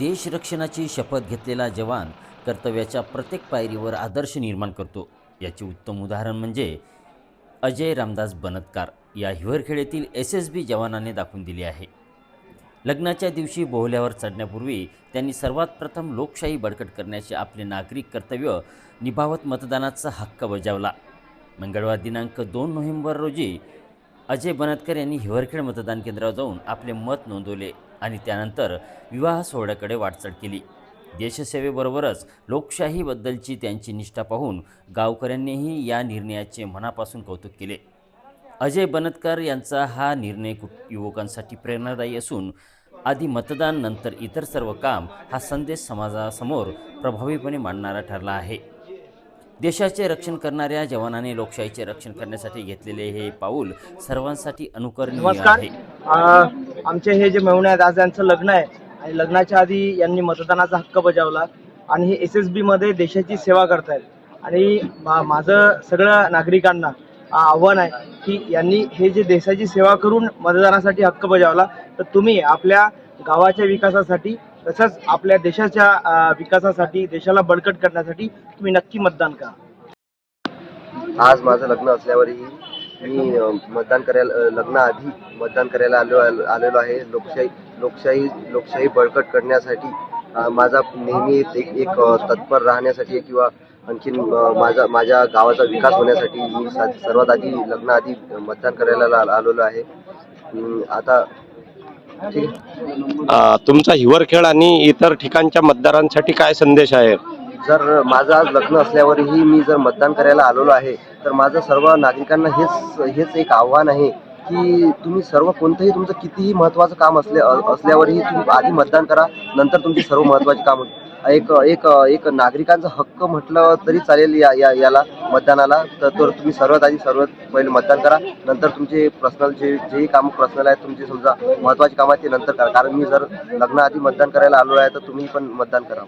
देशरक्षणाची शपथ घेतलेला जवान कर्तव्याच्या प्रत्येक पायरीवर आदर्श निर्माण करतो. याचे उत्तम उदाहरण म्हणजे अजय रामदास बनतकार या हिवरखेड्यातील एस एस बी जवानाने दाखवून दिले आहे. लग्नाच्या दिवशी बोहल्यावर चढण्यापूर्वी त्यांनी सर्वात प्रथम लोकशाही बळकट करण्याचे आपले नागरिक कर्तव्य निभावत मतदानाचा हक्क बजावला. मंगळवार दिनांक दोन नोव्हेंबर रोजी अजय बनतकर यांनी हिवरखेड मतदान केंद्रावर जाऊन आपले मत नोंदवले. आणि त्यानंतर विवाह सोहळ्याकडे वाटचाल केली. देशसेवेबरोबरच लोकशाहीबद्दलची त्यांची निष्ठा पाहून गावकऱ्यांनीही या निर्णयाचे मनापासून कौतुक केले. अजय बनतकर यांचा हा निर्णय कुट युवकांसाठी प्रेरणादायी असून आधी मतदान नंतर इतर सर्व काम हा संदेश समाजासमोर प्रभावीपणे मांडणारा ठरला आहे. देशाचे रक्षण करणाऱ्या जवानाने लोकशाहीचे रक्षण करण्यासाठी घेतलेले हे पाऊल सर्वांसाठी अनुकरणीय आहे. आमचे हे जे मेहुणे आहेत आज यांचं लग्न आहे. आणि लग्नाच्या आधी यांनी मतदानाचा हक्क बजावला. आणि हे एस एस बीमध्ये देशाची सेवा करतायत. आणि माझं सगळं नागरिकांना आव्हान आहे की यांनी हे जे देशाची सेवा करून मतदानासाठी हक्क बजावला तर तुम्ही आपल्या गावाच्या विकासासाठी तसंच आपल्या देशाच्या विकासासाठी देशाला बळकट करण्यासाठी तुम्ही नक्की मतदान करा. आज माझं लग्न असल्यावरही मी मतदान करायला लग्नाआधी मतदान करायला आलो आलेलो आहे. लोकशाही लोकशाही लोकशाही बळकट करण्यासाठी माझा नेहमी एक एक तत्पर राहण्यासाठी किंवा आणखीन माझा माझ्या गावाचा विकास होण्यासाठी मी सर्वात आधी लग्नाआधी मतदान करायला आलेलो आहे. आता तुमचा हिवरखेड आणि इतर ठिकाणच्या मतदारांसाठी काय संदेश आहे? जर माझं आज लग्न असल्यावरही मी जर मतदान करायला आलेलो आहे तर माझं सर्व नागरिकांना हेच हेच एक आव्हान आहे की तुम्ही सर्व कोणतंही तुमचं कितीही महत्त्वाचं काम असले असल्यावरही तुम्ही आधी मतदान करा नंतर तुमची सर्व महत्त्वाची काम. एक एक एक नागरिकांचा हक्क म्हटलं तरी चालेल या या याला मतदानाला. तर तर तुम्ही सर्वात आधी सर्वात पहिले मतदान करा. नंतर तुमचे पर्सनल जे जेही काम पर्सनल आहेत तुमचे समजा महत्त्वाची कामं आहेत ते नंतर करा. कारण मी जर लग्नाआधी मतदान करायला आलो आहे तर तुम्ही पण मतदान करा.